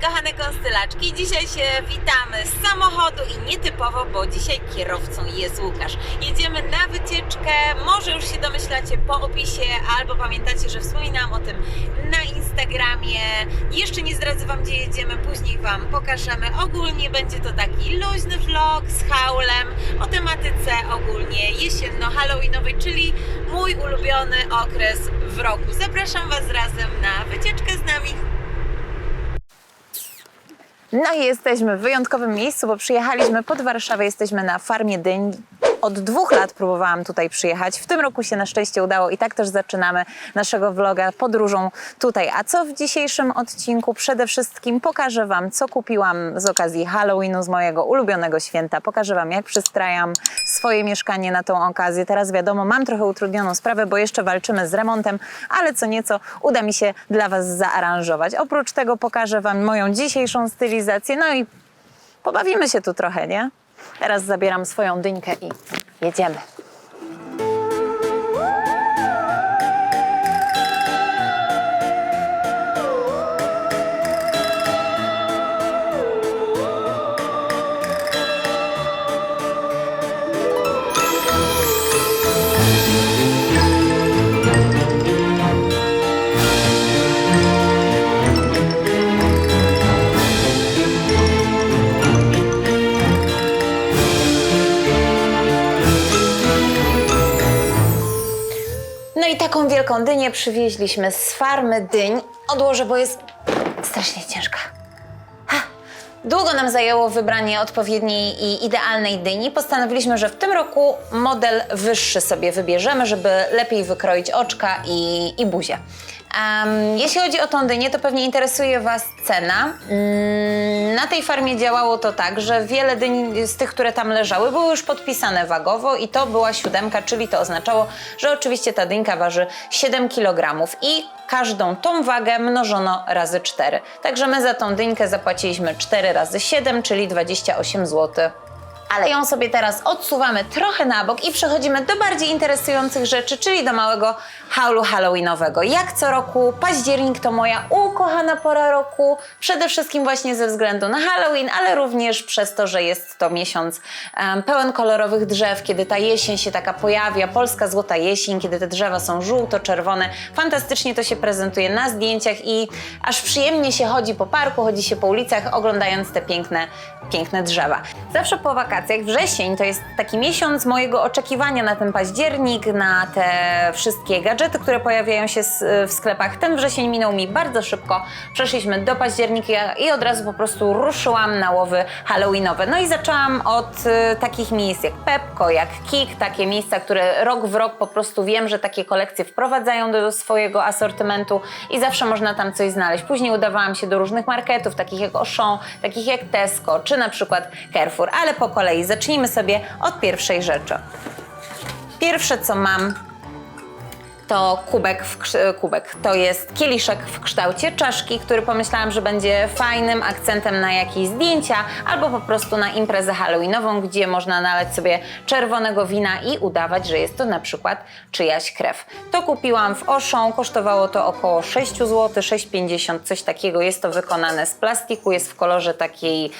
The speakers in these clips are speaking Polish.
kochane konstylaczki. Dzisiaj się witamy z samochodu i nietypowo, bo dzisiaj kierowcą jest Łukasz. Jedziemy na wycieczkę, może już się domyślacie po opisie, albo pamiętacie, że wspominałam o tym na Instagramie. Jeszcze nie zdradzę Wam, gdzie jedziemy, później Wam pokażemy. Ogólnie będzie to taki luźny vlog z haulem o tematyce ogólnie jesienno-halloweenowej, czyli mój ulubiony okres w roku. Zapraszam Was razem na wycieczkę z nami. No i jesteśmy w wyjątkowym miejscu, bo przyjechaliśmy pod Warszawę, jesteśmy na farmie dyń. Od dwóch lat próbowałam tutaj przyjechać. W tym roku się na szczęście udało i tak też zaczynamy naszego vloga podróżą tutaj. A co w dzisiejszym odcinku? Przede wszystkim pokażę Wam, co kupiłam z okazji Halloweenu, z mojego ulubionego święta. Pokażę Wam, jak przystrajam swoje mieszkanie na tą okazję. Teraz wiadomo, mam trochę utrudnioną sprawę, bo jeszcze walczymy z remontem, ale co nieco uda mi się dla Was zaaranżować. Oprócz tego pokażę Wam moją dzisiejszą stylizację, no i pobawimy się tu trochę, nie? Teraz zabieram swoją dyńkę i jedziemy. Wielką dynię przywieźliśmy z farmy dyń. Odłożę, bo jest strasznie ciężka. Ha! Długo nam zajęło wybranie odpowiedniej i idealnej dyni. Postanowiliśmy, że w tym roku model wyższy sobie wybierzemy, żeby lepiej wykroić oczka i, i buzię. Em, jeśli chodzi o tą dynię, to pewnie interesuje Was cena. Mm, na tej farmie działało to tak, że wiele dyń z tych, które tam leżały, były już podpisane wagowo i to była siódemka, czyli to oznaczało, że oczywiście ta dynka waży 7 kg i każdą tą wagę mnożono razy 4. Także my za tą dynkę zapłaciliśmy 4 razy 7, czyli 28 zł. Ale ją sobie teraz odsuwamy trochę na bok i przechodzimy do bardziej interesujących rzeczy, czyli do małego haulu halloweenowego. Jak co roku, październik to moja ukochana pora roku, przede wszystkim właśnie ze względu na Halloween, ale również przez to, że jest to miesiąc em, pełen kolorowych drzew, kiedy ta jesień się taka pojawia, polska złota jesień, kiedy te drzewa są żółto-czerwone. Fantastycznie to się prezentuje na zdjęciach i aż przyjemnie się chodzi po parku, chodzi się po ulicach, oglądając te piękne, piękne drzewa. Zawsze po wakacjach, wrzesień to jest taki miesiąc mojego oczekiwania na ten październik, na te wszystkie gadżety, które pojawiają się s- w sklepach. Ten wrzesień minął mi bardzo szybko. Przeszliśmy do października i od razu po prostu ruszyłam na łowy halloweenowe. No i zaczęłam od y, takich miejsc jak Pepko, jak Kik, takie miejsca, które rok w rok po prostu wiem, że takie kolekcje wprowadzają do swojego asortymentu i zawsze można tam coś znaleźć. Później udawałam się do różnych marketów, takich jak Auchan, takich jak Tesco, czy na przykład Carrefour, ale po kolei zacznijmy sobie od pierwszej rzeczy. Pierwsze co mam to kubek, w, kubek. To jest kieliszek w kształcie czaszki, który pomyślałam, że będzie fajnym akcentem na jakieś zdjęcia albo po prostu na imprezę halloweenową, gdzie można nalać sobie czerwonego wina i udawać, że jest to na przykład czyjaś krew. To kupiłam w Auchan, kosztowało to około 6 zł, 6,50, coś takiego. Jest to wykonane z plastiku, jest w kolorze takiej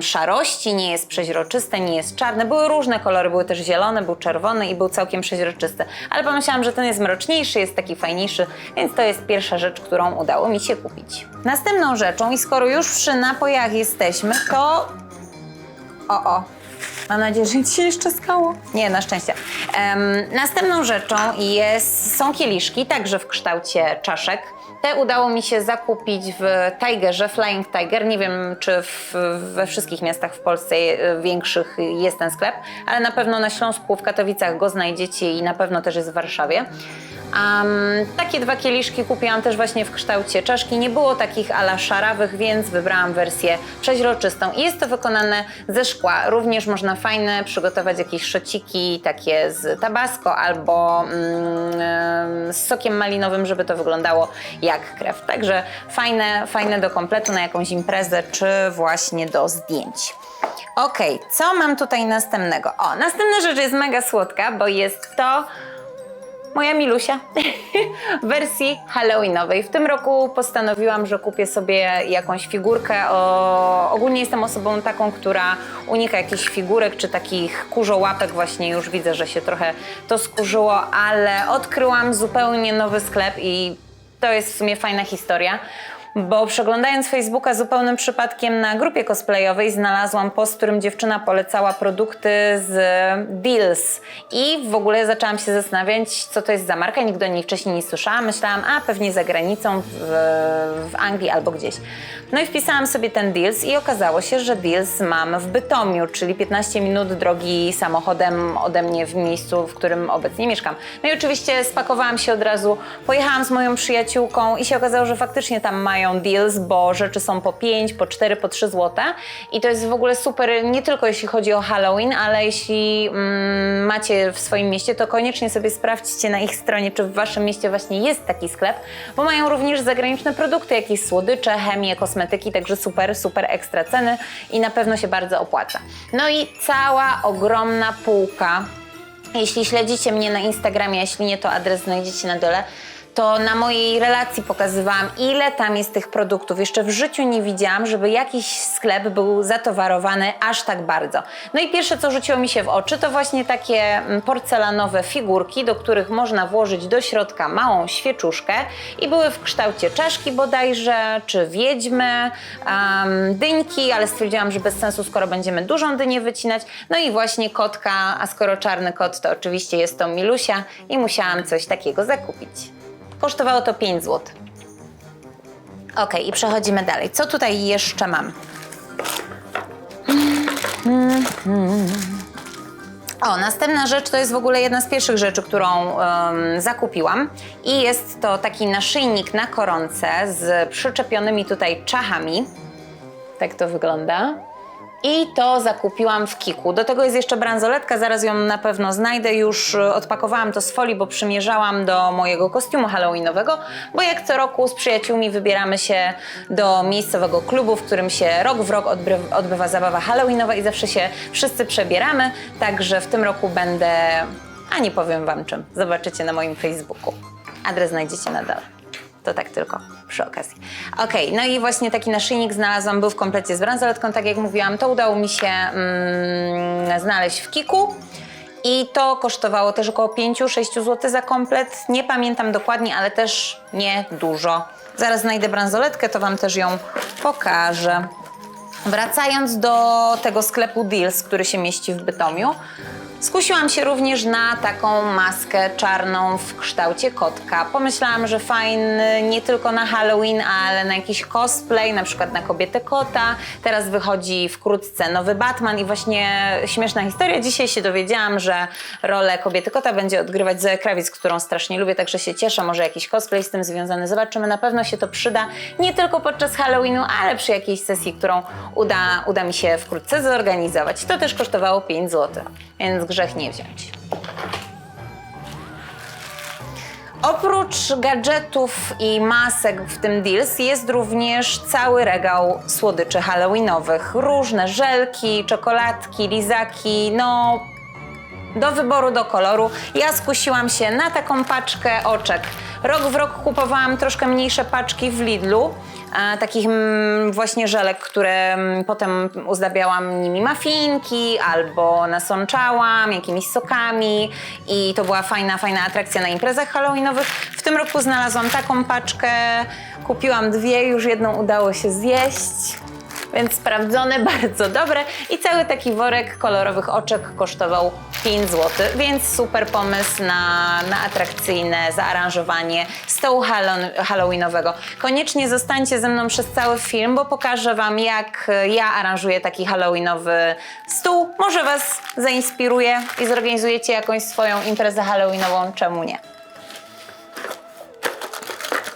szarości, nie jest przeźroczyste, nie jest czarne. Były różne kolory, były też zielone, był czerwony i był całkiem przeźroczysty. Ale pomyślałam, że ten jest mroczniejszy, jest taki fajniejszy, więc to jest pierwsza rzecz, którą udało mi się kupić. Następną rzeczą, i skoro już przy napojach jesteśmy, to... O, o. Mam nadzieję, że nic się jeszcze skało. Nie, na szczęście. Em, następną rzeczą jest, są kieliszki, także w kształcie czaszek. Te udało mi się zakupić w Tigerze, Flying Tiger. Nie wiem, czy w, we wszystkich miastach w Polsce e, większych jest ten sklep, ale na pewno na Śląsku, w Katowicach go znajdziecie i na pewno też jest w Warszawie. Um, takie dwa kieliszki kupiłam też właśnie w kształcie czaszki. Nie było takich ala szarawych, więc wybrałam wersję przeźroczystą. I jest to wykonane ze szkła. Również można fajne przygotować jakieś szociki takie z tabasco albo mm, z sokiem malinowym, żeby to wyglądało jak krew. Także fajne, fajne do kompletu na jakąś imprezę czy właśnie do zdjęć. Okej, co mam tutaj następnego? O, następna rzecz jest mega słodka, bo jest to moja Milusia w wersji halloweenowej. W tym roku postanowiłam, że kupię sobie jakąś figurkę. O, ogólnie jestem osobą taką, która unika jakichś figurek czy takich kurzołapek. Właśnie już widzę, że się trochę to skurzyło, ale odkryłam zupełnie nowy sklep i to jest w sumie fajna historia. Bo przeglądając Facebooka zupełnym przypadkiem na grupie cosplayowej znalazłam post, w którym dziewczyna polecała produkty z Deals. I w ogóle zaczęłam się zastanawiać, co to jest za marka. Nigdy o niej wcześniej nie słyszałam. Myślałam, a pewnie za granicą, w, w Anglii albo gdzieś. No i wpisałam sobie ten Deals i okazało się, że Deals mam w Bytomiu, czyli 15 minut drogi samochodem ode mnie w miejscu, w którym obecnie mieszkam. No i oczywiście spakowałam się od razu, pojechałam z moją przyjaciółką i się okazało, że faktycznie tam mają deals, bo rzeczy są po 5, po 4, po 3 zł. I to jest w ogóle super, nie tylko jeśli chodzi o Halloween, ale jeśli mm, macie w swoim mieście, to koniecznie sobie sprawdźcie na ich stronie, czy w waszym mieście właśnie jest taki sklep, bo mają również zagraniczne produkty, jakieś słodycze, chemię, kosmetyki, także super, super ekstra ceny i na pewno się bardzo opłaca. No i cała ogromna półka jeśli śledzicie mnie na Instagramie, jeśli nie, to adres znajdziecie na dole, to na mojej relacji pokazywałam, ile tam jest tych produktów. Jeszcze w życiu nie widziałam, żeby jakiś sklep był zatowarowany aż tak bardzo. No i pierwsze, co rzuciło mi się w oczy, to właśnie takie mm, porcelanowe figurki, do których można włożyć do środka małą świeczuszkę i były w kształcie czaszki bodajże, czy wiedźmy, um, dyńki, ale stwierdziłam, że bez sensu, skoro będziemy dużą dynię wycinać. No i właśnie kotka, a skoro czarny kot, to oczywiście jest to Milusia i musiałam coś takiego zakupić. Kosztowało to 5 zł. Ok, i przechodzimy dalej. Co tutaj jeszcze mam? O, następna rzecz to jest w ogóle jedna z pierwszych rzeczy, którą em, zakupiłam. I jest to taki naszyjnik na koronce z przyczepionymi tutaj czachami. Tak to wygląda. I to zakupiłam w Kiku. Do tego jest jeszcze bransoletka, zaraz ją na pewno znajdę. Już e, odpakowałam to z folii, bo przymierzałam do mojego kostiumu halloweenowego, bo jak co roku z przyjaciółmi wybieramy się do miejscowego klubu, w którym się rok w rok odbywa zabawa halloweenowa i zawsze się wszyscy przebieramy. Także w tym roku będę, a nie powiem wam czym, zobaczycie na moim Facebooku. Adres znajdziecie na dole. To tak tylko przy okazji. Okej, no i właśnie taki naszyjnik znalazłam, był w komplecie z bransoletką, tak jak mówiłam, to udało mi się mm, znaleźć w Kiku. I to kosztowało też około 5-6 zł za komplet. Nie pamiętam dokładnie, ale też nie dużo. Zaraz znajdę bransoletkę, to Wam też ją pokażę. Wracając do tego sklepu Deals, który się mieści w Bytomiu, skusiłam się również na taką maskę czarną w kształcie kotka. Pomyślałam, że fajny nie tylko na Halloween, ale na jakiś cosplay, na przykład na kobietę kota. Teraz wychodzi wkrótce nowy Batman i właśnie śmieszna historia. Dzisiaj się dowiedziałam, że rolę kobiety kota będzie odgrywać Zoe Krawiec, którą strasznie lubię, także się cieszę. Może jakiś cosplay z tym związany. Zobaczymy, na pewno się to przyda nie tylko podczas Halloweenu, ale przy jakiejś sesji, którą uda, uda mi się wkrótce zorganizować. To też kosztowało 5 zł, więc grzech nie wziąć. Oprócz gadżetów i masek w tym Deals jest również cały regał słodyczy halloweenowych. Różne żelki, czekoladki, lizaki, no do wyboru, do koloru. Ja skusiłam się na taką paczkę oczek. Rok w rok kupowałam troszkę mniejsze paczki w Lidlu, takich mm, właśnie żelek, które mm, potem uzdabiałam nimi mafinki albo nasączałam jakimiś sokami i to była fajna, fajna atrakcja na imprezach halloweenowych. W tym roku znalazłam taką paczkę, kupiłam dwie, już jedną udało się zjeść. Więc sprawdzone, bardzo dobre i cały taki worek kolorowych oczek kosztował 5 zł, więc super pomysł na, na atrakcyjne zaaranżowanie stołu hallo- halloweenowego. Koniecznie zostańcie ze mną przez cały film, bo pokażę Wam jak ja aranżuję taki halloweenowy stół. Może Was zainspiruje i zorganizujecie jakąś swoją imprezę halloweenową, czemu nie?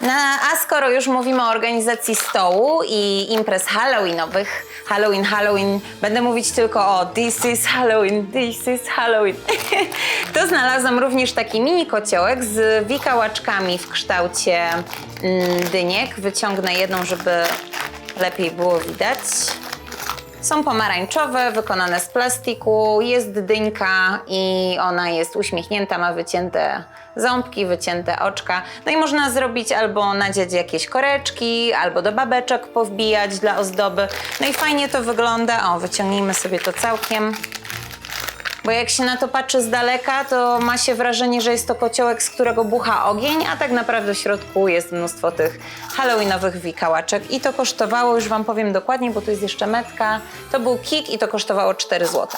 No, a skoro już mówimy o organizacji stołu i imprez halloweenowych, Halloween, Halloween, będę mówić tylko o This is Halloween, This is Halloween. to znalazłam również taki mini kociołek z wikałaczkami w kształcie mm, dyniek. Wyciągnę jedną, żeby lepiej było widać. Są pomarańczowe, wykonane z plastiku, jest dynka i ona jest uśmiechnięta, ma wycięte ząbki, wycięte oczka. No i można zrobić albo nadziać jakieś koreczki, albo do babeczek powbijać dla ozdoby. No i fajnie to wygląda. O, wyciągnijmy sobie to całkiem. Bo jak się na to patrzy z daleka, to ma się wrażenie, że jest to kociołek, z którego bucha ogień, a tak naprawdę w środku jest mnóstwo tych halloweenowych wikałaczek. I to kosztowało, już Wam powiem dokładnie, bo tu jest jeszcze metka. To był kik i to kosztowało 4 zł.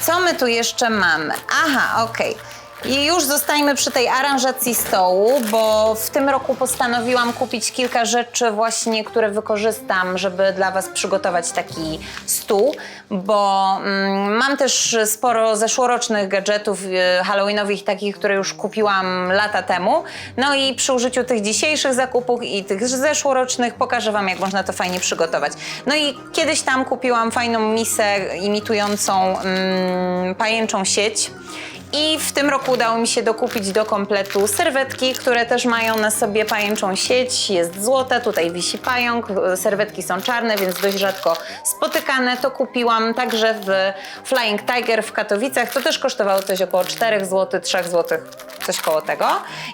Co my tu jeszcze mamy? Aha, okej. I już zostajmy przy tej aranżacji stołu, bo w tym roku postanowiłam kupić kilka rzeczy właśnie, które wykorzystam, żeby dla Was przygotować taki stół, bo mm, mam też sporo zeszłorocznych gadżetów e, halloweenowych, takich, które już kupiłam lata temu. No i przy użyciu tych dzisiejszych zakupów i tych zeszłorocznych pokażę Wam, jak można to fajnie przygotować. No i kiedyś tam kupiłam fajną misę imitującą mm, pajęczą sieć. I w tym roku udało mi się dokupić do kompletu serwetki, które też mają na sobie pajęczą sieć. Jest złota, tutaj wisi pająk, serwetki są czarne, więc dość rzadko spotykane. To kupiłam także w Flying Tiger w Katowicach. To też kosztowało coś około 4 zł, 3 zł, coś koło tego.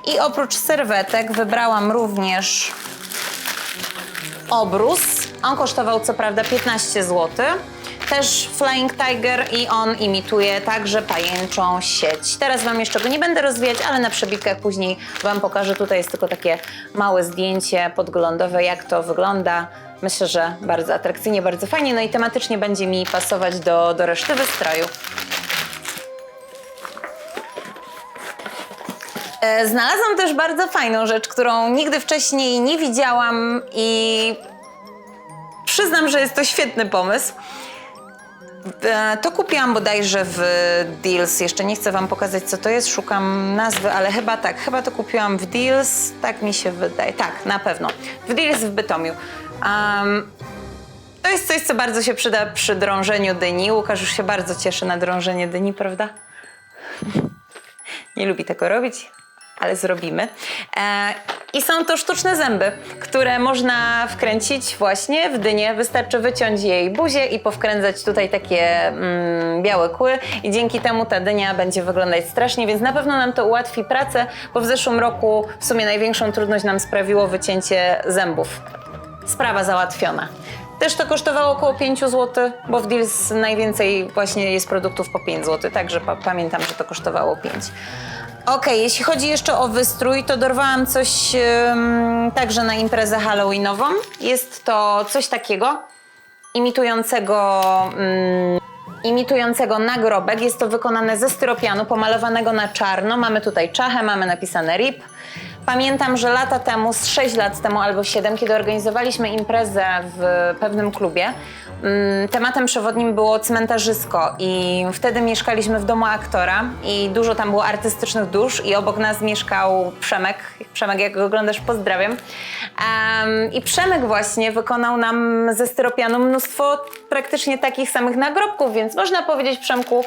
I oprócz serwetek wybrałam również obrus. On kosztował co prawda 15 zł. Też Flying Tiger i on imituje także pajęczą sieć. Teraz Wam jeszcze go nie będę rozwijać, ale na przebitkę później Wam pokażę. Tutaj jest tylko takie małe zdjęcie podglądowe, jak to wygląda. Myślę, że bardzo atrakcyjnie, bardzo fajnie, no i tematycznie będzie mi pasować do, do reszty wystroju. E, Znalazłam też bardzo fajną rzecz, którą nigdy wcześniej nie widziałam i przyznam, że jest to świetny pomysł. E, To kupiłam bodajże w Deals. Jeszcze nie chcę Wam pokazać, co to jest. Szukam nazwy, ale chyba tak. Chyba to kupiłam w Deals. Tak mi się wydaje. Tak, na pewno. W Deals w Bytomiu. Um, to jest coś, co bardzo się przyda przy drążeniu dyni. Łukasz już się bardzo cieszy na drążenie dyni, prawda? Nie lubi tego robić, ale zrobimy. E, I są to sztuczne zęby, które można wkręcić właśnie w dynię. Wystarczy wyciąć jej buzię i powkręcać tutaj takie mm, białe kły i dzięki temu ta dynia będzie wyglądać strasznie, więc na pewno nam to ułatwi pracę, bo w zeszłym roku w sumie największą trudność nam sprawiło wycięcie zębów. Sprawa załatwiona. Też to kosztowało około 5 zł, bo w Deals najwięcej właśnie jest produktów po 5 zł, także pa pamiętam, że to kosztowało 5. Okej, jeśli chodzi jeszcze o wystrój, to dorwałam coś także na imprezę halloweenową. Jest to coś takiego imitującego mm, imitującego nagrobek. Jest to wykonane ze styropianu, pomalowanego na czarno. Mamy tutaj czachę, mamy napisane RIP. Pamiętam, że lata temu, z 6 lat temu albo 7, kiedy organizowaliśmy imprezę w pewnym klubie, tematem przewodnim było cmentarzysko i wtedy mieszkaliśmy w domu aktora i dużo tam było artystycznych dusz i obok nas mieszkał Przemek. Przemek, jak go oglądasz, pozdrawiam. Em, I Przemek właśnie wykonał nam ze styropianu mnóstwo praktycznie takich samych nagrobków, więc można powiedzieć Przemku,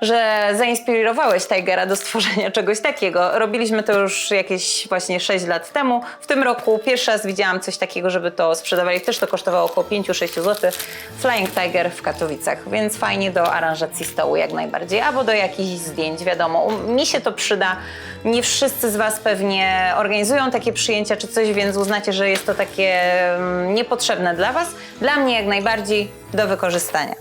że zainspirowałeś Tigera do stworzenia czegoś takiego. Robiliśmy to już jakieś właśnie 6 lat temu. W tym roku pierwszy raz widziałam coś takiego, żeby to sprzedawali. Też to kosztowało około 5-6 zł. Flying Tiger w Katowicach, więc fajnie do aranżacji stołu jak najbardziej, albo do jakichś zdjęć, wiadomo. Mi się to przyda. Nie wszyscy z Was pewnie organizują takie przyjęcia czy coś, więc uznacie, że jest to takie mm, niepotrzebne dla Was. Dla mnie jak najbardziej do wykorzystania.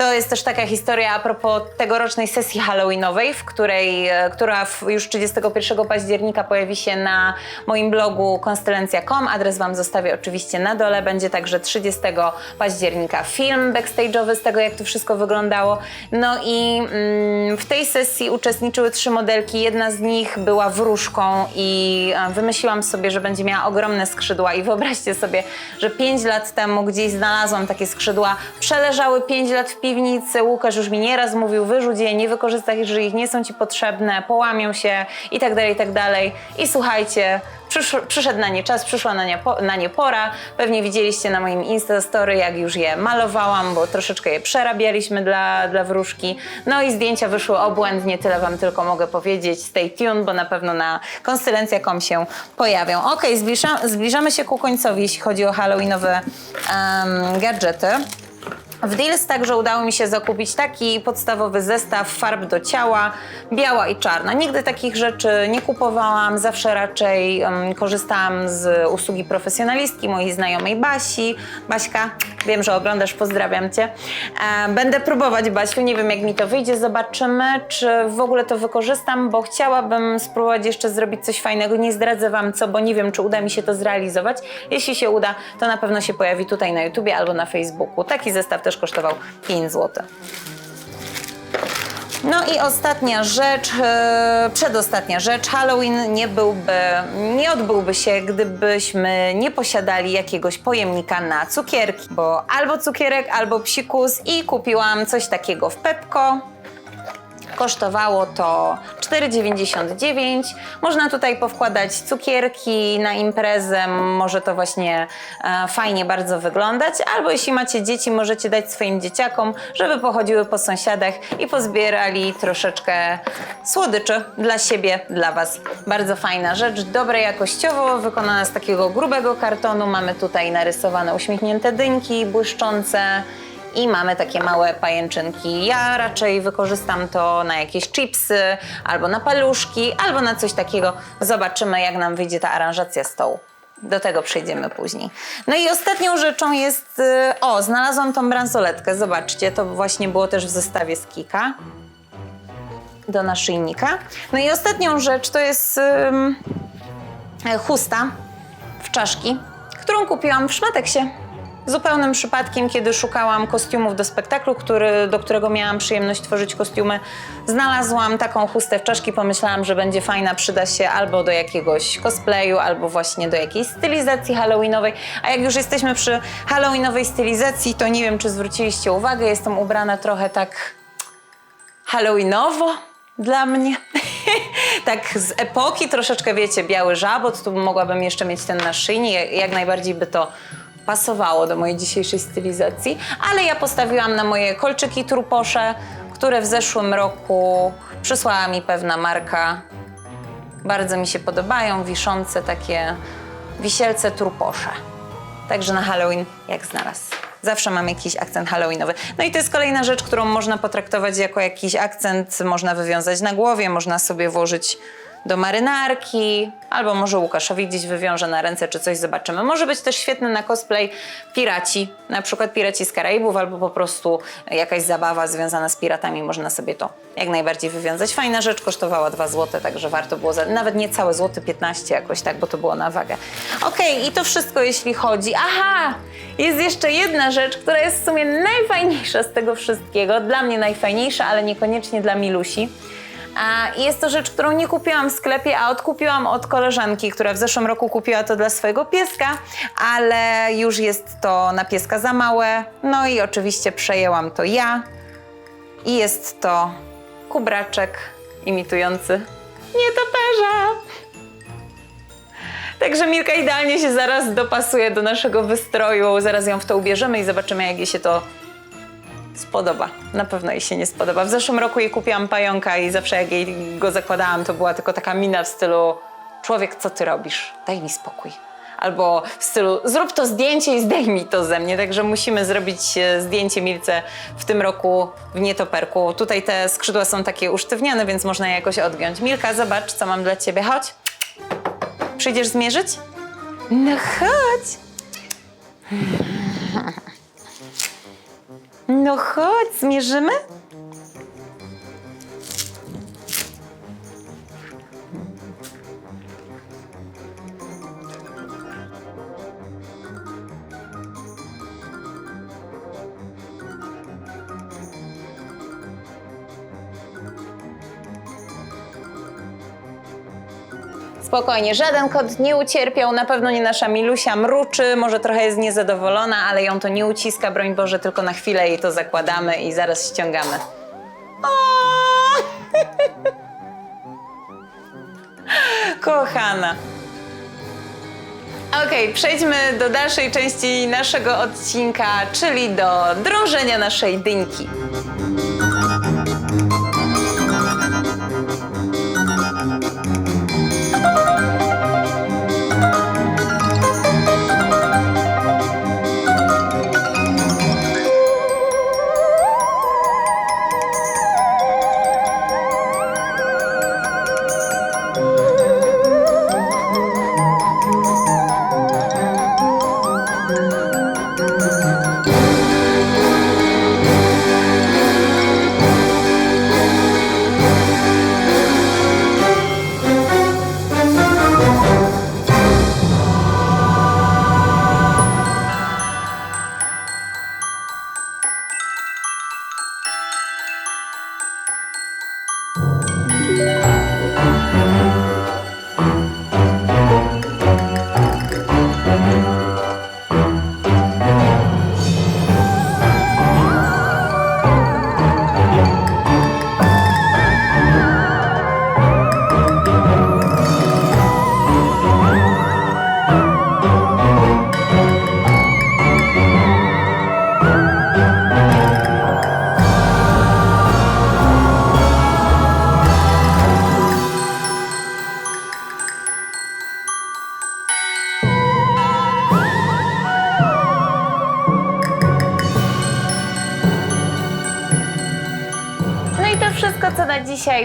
To jest też taka historia a propos tegorocznej sesji halloweenowej, w której, e, która w, już 31 października pojawi się na moim blogu konstylencja.com. Adres Wam zostawię oczywiście na dole. Będzie także 30 października film backstage'owy z tego, jak to wszystko wyglądało. No i mm, w tej sesji uczestniczyły trzy modelki. Jedna z nich była wróżką i e, wymyśliłam sobie, że będzie miała ogromne skrzydła i wyobraźcie sobie, że 5 lat temu gdzieś znalazłam takie skrzydła, przeleżały 5 lat w piwnicy, Łukasz już mi nieraz mówił, wyrzuć je, nie wykorzystaj, jeżeli ich nie są Ci potrzebne, połamią się i tak dalej, i tak dalej. I słuchajcie, przysz, przyszedł na nie czas, przyszła na nie, po, na nie pora. Pewnie widzieliście na moim Instastory, jak już je malowałam, bo troszeczkę je przerabialiśmy dla, dla wróżki. No i zdjęcia wyszły obłędnie, tyle Wam tylko mogę powiedzieć. Stay tuned, bo na pewno na konstylencja.com się pojawią. Ok, zbliża, zbliżamy się ku końcowi, jeśli chodzi o halloweenowe em, gadżety. W Deals także udało mi się zakupić taki podstawowy zestaw farb do ciała, biała i czarna. Nigdy takich rzeczy nie kupowałam, zawsze raczej em, korzystałam z usługi profesjonalistki mojej znajomej Basi. Baśka, wiem, że oglądasz, pozdrawiam Cię. E, będę próbować, Basiu, nie wiem jak mi to wyjdzie, zobaczymy, czy w ogóle to wykorzystam, bo chciałabym spróbować jeszcze zrobić coś fajnego. Nie zdradzę Wam co, bo nie wiem, czy uda mi się to zrealizować. Jeśli się uda, to na pewno się pojawi tutaj na YouTubie albo na Facebooku. Taki zestaw też kosztował 5 zł. No i ostatnia rzecz, e, przedostatnia rzecz. Halloween nie byłby, nie odbyłby się, gdybyśmy nie posiadali jakiegoś pojemnika na cukierki, bo albo cukierek, albo psikus i kupiłam coś takiego w Pepko. Kosztowało to 4,99. Można tutaj powkładać cukierki na imprezę, może to właśnie e, fajnie bardzo wyglądać. Albo jeśli macie dzieci, możecie dać swoim dzieciakom, żeby pochodziły po sąsiadach i pozbierali troszeczkę słodyczy dla siebie, dla Was. Bardzo fajna rzecz, dobre jakościowo, wykonana z takiego grubego kartonu. Mamy tutaj narysowane uśmiechnięte dynki, błyszczące i mamy takie małe pajęczynki. Ja raczej wykorzystam to na jakieś chipsy, albo na paluszki, albo na coś takiego. Zobaczymy, jak nam wyjdzie ta aranżacja stołu. Do tego przejdziemy później. No i ostatnią rzeczą jest. y, O, znalazłam tą bransoletkę. Zobaczcie, to właśnie było też w zestawie z Kika do naszyjnika. No i ostatnią rzecz to jest e, chusta w czaszki, którą kupiłam w Szmateksie. Zupełnym przypadkiem, kiedy szukałam kostiumów do spektaklu, który, do którego miałam przyjemność tworzyć kostiumy, znalazłam taką chustę w czaszki. Pomyślałam, że będzie fajna, przyda się albo do jakiegoś cosplayu, albo właśnie do jakiejś stylizacji halloweenowej. A jak już jesteśmy przy halloweenowej stylizacji, to nie wiem, czy zwróciliście uwagę, jestem ubrana trochę tak halloweenowo dla mnie. tak z epoki troszeczkę, wiecie, biały żabot, tu mogłabym jeszcze mieć ten naszyjnik, jak- jak najbardziej by to pasowało do mojej dzisiejszej stylizacji, ale ja postawiłam na moje kolczyki truposze, które w zeszłym roku przysłała mi pewna marka. Bardzo mi się podobają, wiszące takie wisielce truposze. Także na Halloween jak znalazł. Zawsze mam jakiś akcent halloweenowy. No i to jest kolejna rzecz, którą można potraktować jako jakiś akcent, można wywiązać na głowie, można sobie włożyć do marynarki, albo może Łukaszowi gdzieś wywiąże na ręce, czy coś zobaczymy. Może być też świetny na cosplay piraci, na przykład piraci z Karaibów, albo po prostu jakaś zabawa związana z piratami, można sobie to jak najbardziej wywiązać. Fajna rzecz, kosztowała 2 zł, także warto było, za, nawet nie całe złoty, 15 jakoś tak, bo to było na wagę. Okej, i to wszystko jeśli chodzi. Aha, jest jeszcze jedna rzecz, która jest w sumie najfajniejsza z tego wszystkiego, dla mnie najfajniejsza, ale niekoniecznie dla Milusi. A jest to rzecz, którą nie kupiłam w sklepie, a odkupiłam od koleżanki, która w zeszłym roku kupiła to dla swojego pieska, ale już jest to na pieska za małe. No i oczywiście przejęłam to ja. I jest to kubraczek imitujący nietoperza. Także Milka idealnie się zaraz dopasuje do naszego wystroju. Zaraz ją w to ubierzemy i zobaczymy, jak jej się to spodoba. Na pewno jej się nie spodoba. W zeszłym roku jej kupiłam pająka i zawsze jak jej go zakładałam, to była tylko taka mina w stylu człowiek, co ty robisz? Daj mi spokój. Albo w stylu zrób to zdjęcie i zdejmij to ze mnie. Także musimy zrobić e, zdjęcie Milce w tym roku w nietoperku. Tutaj te skrzydła są takie usztywnione, więc można je jakoś odgiąć. Milka, zobacz, co mam dla ciebie. Chodź. Przyjdziesz zmierzyć? No chodź. No chodź, zmierzymy? Spokojnie, żaden kot nie ucierpiał, na pewno nie nasza Milusia mruczy, może trochę jest niezadowolona, ale ją to nie uciska, broń Boże, tylko na chwilę jej to zakładamy i zaraz ściągamy. O! Kochana. Okej, przejdźmy do dalszej części naszego odcinka, czyli do drążenia naszej dynki.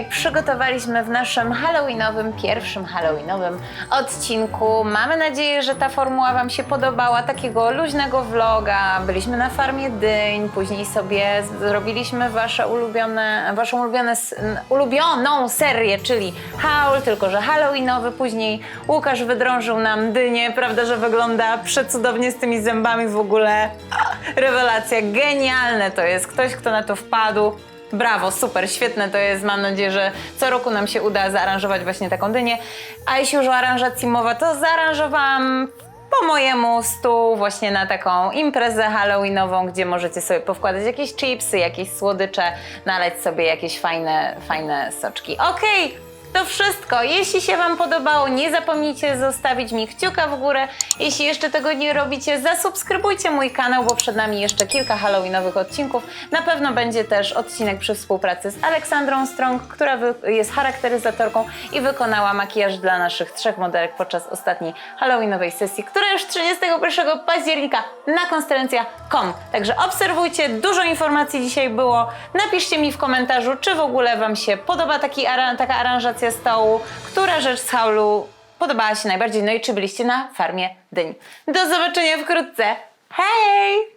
Przygotowaliśmy w naszym halloweenowym, pierwszym halloweenowym odcinku. Mamy nadzieję, że ta formuła Wam się podobała, takiego luźnego vloga. Byliśmy na farmie dyń, później sobie zrobiliśmy Wasze ulubione, Waszą ulubione, ulubioną serię, czyli Haul, tylko że halloweenowy. Później Łukasz wydrążył nam dynię, prawda, że wygląda przecudownie z tymi zębami w ogóle. Rewelacja, genialne to jest. Ktoś, kto na to wpadł. Brawo, super, świetne to jest. Mam nadzieję, że co roku nam się uda zaaranżować właśnie taką dynię. A jeśli już o aranżacji mowa, to zaaranżowałam po mojemu stół właśnie na taką imprezę halloweenową, gdzie możecie sobie powkładać jakieś chipsy, jakieś słodycze, naleć sobie jakieś fajne, fajne soczki. Okej, to wszystko. Jeśli się Wam podobało, nie zapomnijcie zostawić mi kciuka w górę. Jeśli jeszcze tego nie robicie, zasubskrybujcie mój kanał, bo przed nami jeszcze kilka halloweenowych odcinków. Na pewno będzie też odcinek przy współpracy z Aleksandrą Strong, która jest charakteryzatorką i wykonała makijaż dla naszych trzech modelek podczas ostatniej halloweenowej sesji, która już 31 października na konstelencja.com. Także obserwujcie, dużo informacji dzisiaj było. Napiszcie mi w komentarzu, czy w ogóle Wam się podoba taki taka aranżacja stołu, która rzecz z haulu podobała się najbardziej, no i czy byliście na farmie dyń. Do zobaczenia wkrótce. Hej!